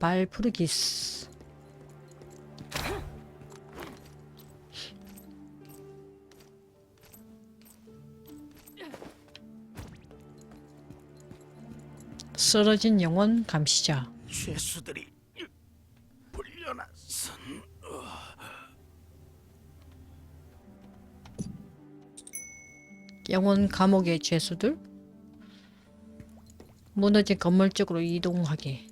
발푸르기스 쓰러진 영혼 감시자. 죄수들이 영혼 감옥의 죄수들 무너진 건물 쪽으로 이동하게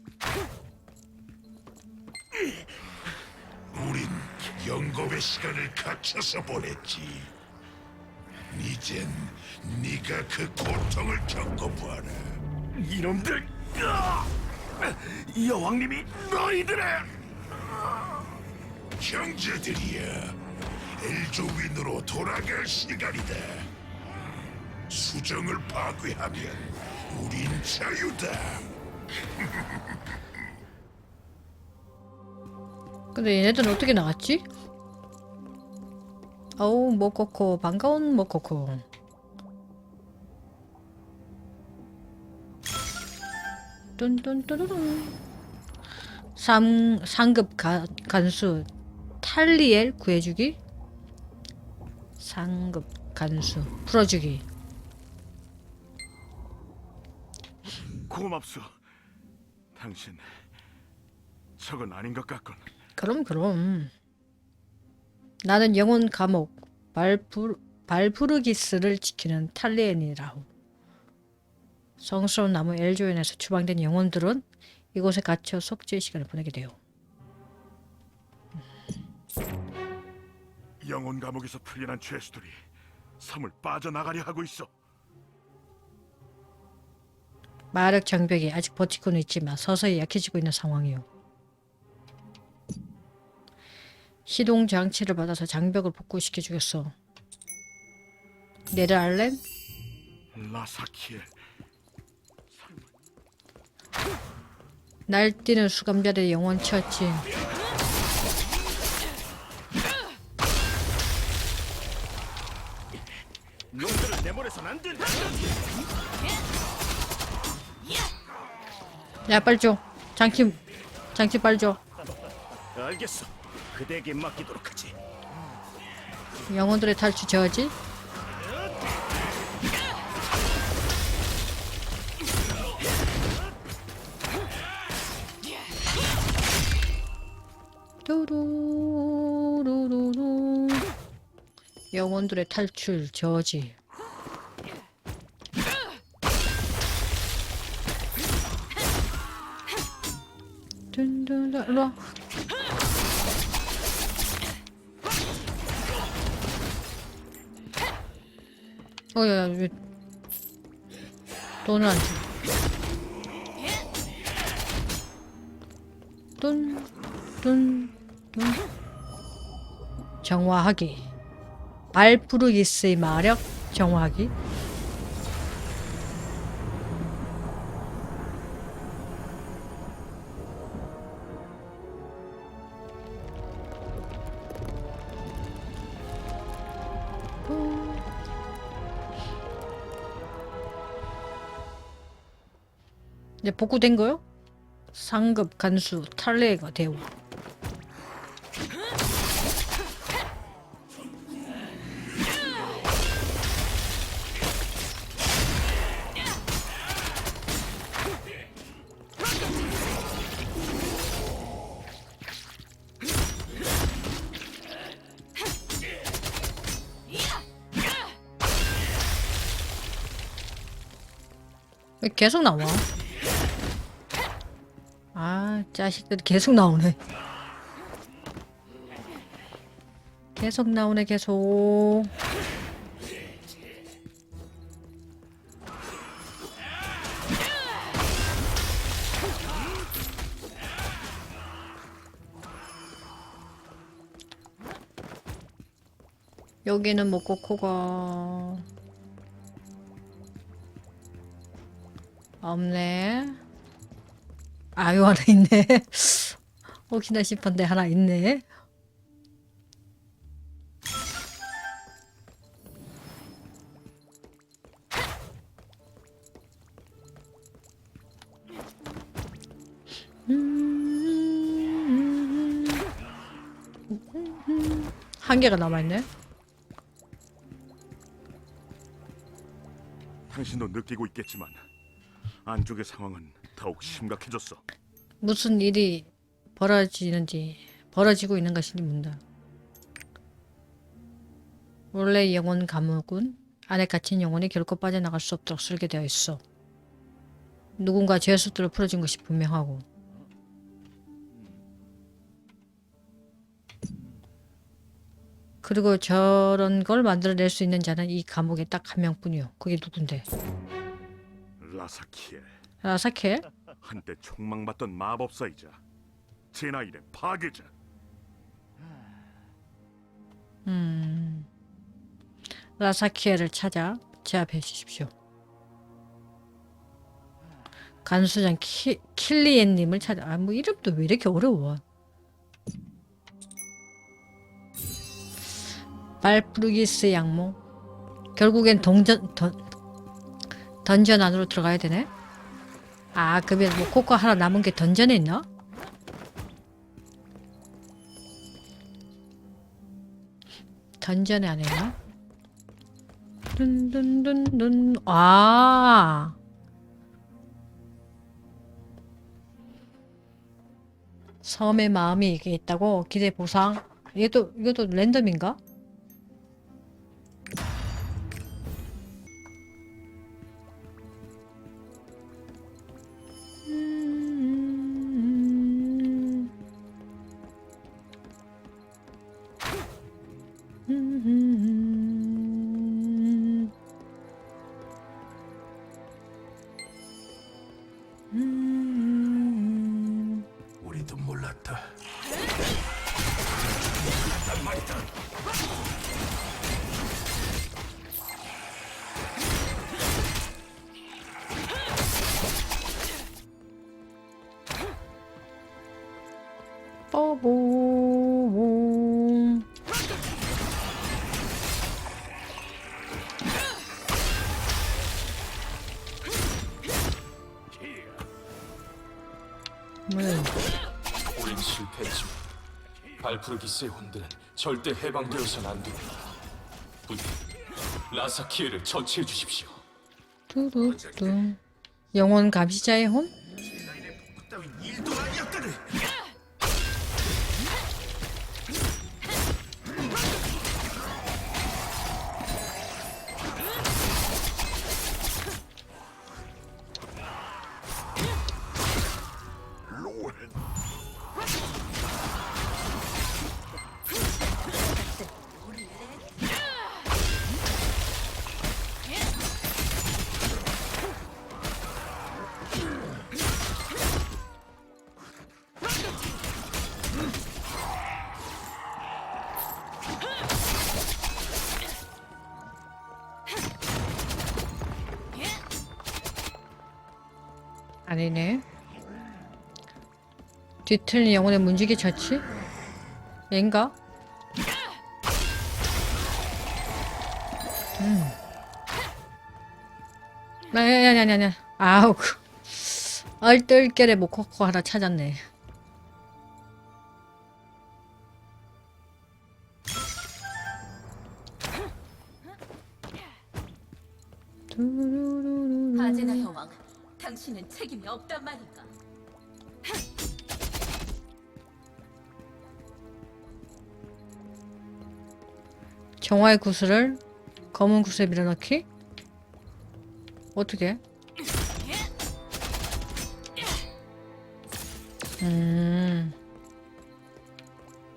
우린 영겁의 시간을 갖춰서 보냈지. 이젠 네가 그 고통을 겪어보아라. 이놈들 아! 여왕님이 너희들의 형제들이야. 엘조윈으로 돌아갈 시간이다. 수정을 파괴하면 우린 자유다. 근데 얘네들은 어떻게 나왔지? 어우 모코코. 반가운 모코코. 뚠뚠뚜루룬 삼, 상급 가, 간수. 탈리엘 구해주기? 상급 간수. 풀어주기 고맙소. 당신 저건 아닌 것 같군. 그럼 그럼 나는 영혼 감옥 발푸, 발푸르기스를 지키는 탈리엔이라고 성스러운 나무 엘조엔에서 추방된 영혼들은 이곳에 갇혀 속죄의 시간을 보내게 돼요 영혼 감옥에서 풀려난 죄수들이 섬을 빠져나가려 하고 있어. 마력 장벽이 아직 버티고는 있지만 서서히 약해지고 있는 상황이요. 시동 장치를 받아서 장벽을 복구시켜 주겠어 네르알렘 라사키엘 날뛰는 수감자들의 영혼 처치. 놈들을 내보내선 안 된다. 야 빨리 줘. 장치 장치 빨리 줘. 알겠어. 그대에게 맡기도록 하지. 영혼들의 탈출 저지? 두루루루루 영혼들의 탈출 저지 둔둔둔 일로 와 어야 왜 돈을 안 줘? 돈, 돈, 돈. 정화하기. 발푸르기스의 마력 정화하기. 이제 복구된 거요? 상급 간수 탈레가. 왜 계속 나와? 아, 자식들이 계속 나오네. 계속 나오네, 계속. 여기는 뭐 코코가 없네. 아유 하나 있네. 어, 혹시나 싶은데 하나 있네. 한 개가 남아있네. 당신도 느끼고 있겠지만 안쪽의 상황은 더욱 심각해졌어. 무슨 일이 벌어지는지 벌어지고 있는 것인지 묻는다. 원래 영혼 감옥은 안에 갇힌 영혼이 결코 빠져나갈 수 없도록 설계되어 있어. 누군가 죄의 숫들을 풀어준 것이 분명하고 그리고 저런 걸 만들어낼 수 있는 자는 이 감옥에 딱 한 명뿐이요. 그게 누군데? 라사키에 라사케? 한때 촉망받던 마법사이자 제나일의 파괴자. 음, 라사키에를 찾아 제압해 주십시오. 간수장 키, 킬리엔님을 찾아. 아, 뭐 이름도 왜 이렇게 어려워? 발프루기스 양모. 결국엔 동전 던, 던전 안으로 들어가야 되네. 아, 그러면 뭐 코코 하나 남은 게 있나? 던전에 안 했나? 둔둔둔둔 아 섬의 마음이 이게 있다고 기대 보상 이것도 이것도 랜덤인가? 음. 우린 실패했지만 발프르기스의 혼들은 절대 해방되어선 안 됩니다. 부디 라사키에를 처치해 주십시오. 뚜루뚜 영혼 감시자의 혼? 아니네 뒤틀린 영혼의 문지기 처치? 얘인가? 음. 아니 아니 아니 아니 아우 그 얼떨결에 모코코 하나 찾았네 당신은 책임이 없단 말인가? 정화의 구슬을 검은 구슬에 밀어넣기? 어떻게? 음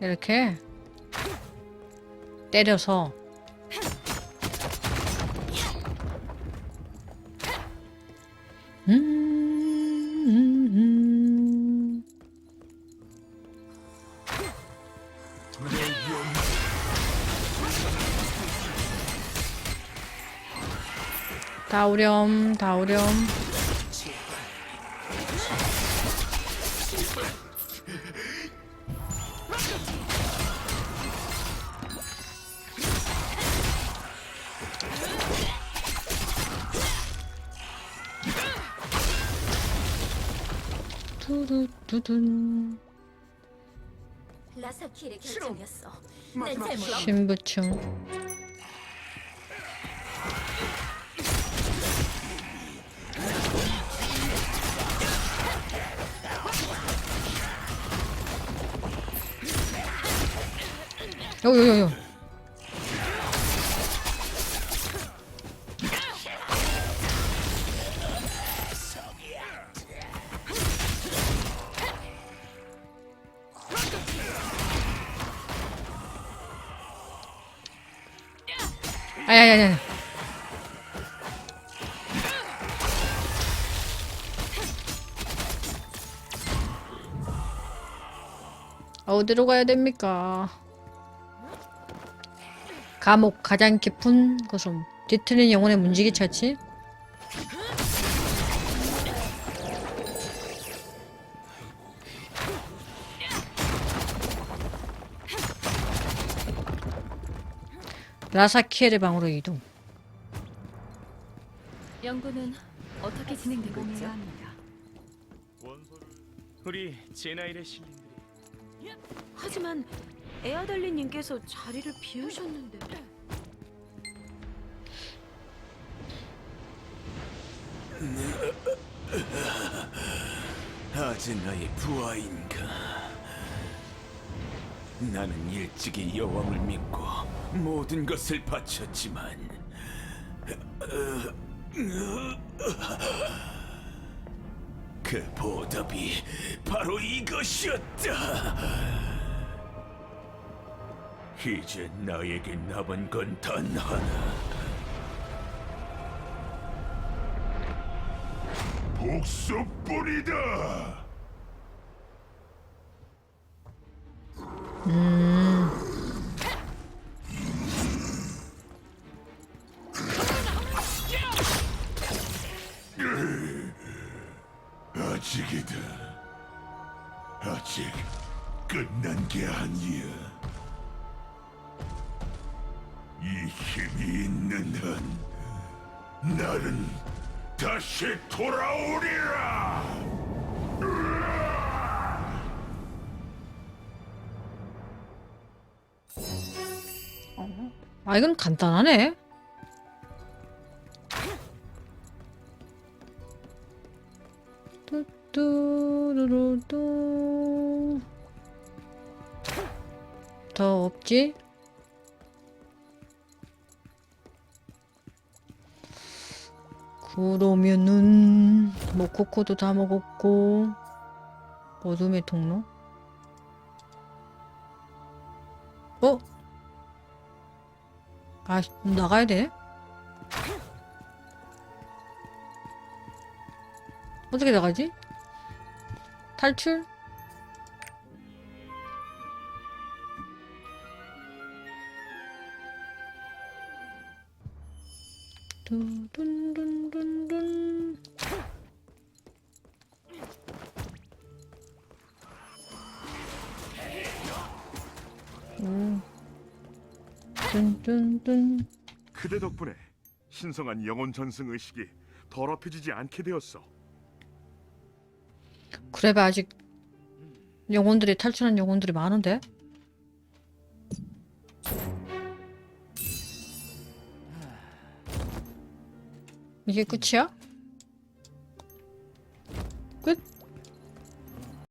이렇게 때려서 음, 다우렴 다우렴 두두두둔 라사키의 결정이었어. 내 잘못. 신부충 요요요요 아야야야 어디로 가야 됩니까? 감옥 가장 깊은 곳은 뒤틀린 영혼의 문지기 처치. 라사키에르 방으로 이동. 연구는 어떻게 진행되고 있죠? 우리 제나일의 신님들이 하지만 에아달리님께서 자리를 비우셨는데 아직 나의 부하인가? 나는 일찍이 여왕을 믿고 모든 것을 바쳤지만 그 보답이 바로 이것이었다. 이제 나에게 남은 건 단 하나. 복수뿐이다. 아직이다. 아직 끝난 게 아니야. 이 힘이 있는 한 나는 다시 돌아오리라. 아 이건 간단하네 뚜뚜루루뚜 더 없지? 그러면은 뭐 코코도 다 먹었고 어둠의 통로? 어? 아 나가야 돼? 어떻게 나가지? 탈출? 둔둔둔둔둔 뚠뚠뚠 그대 덕분에 신성한 영혼 전승 의식이 더럽혀지지 않게 되었어. 그래봐 아직 영혼들이 탈출한 영혼들이 많은데 이게 끝이야? 끝?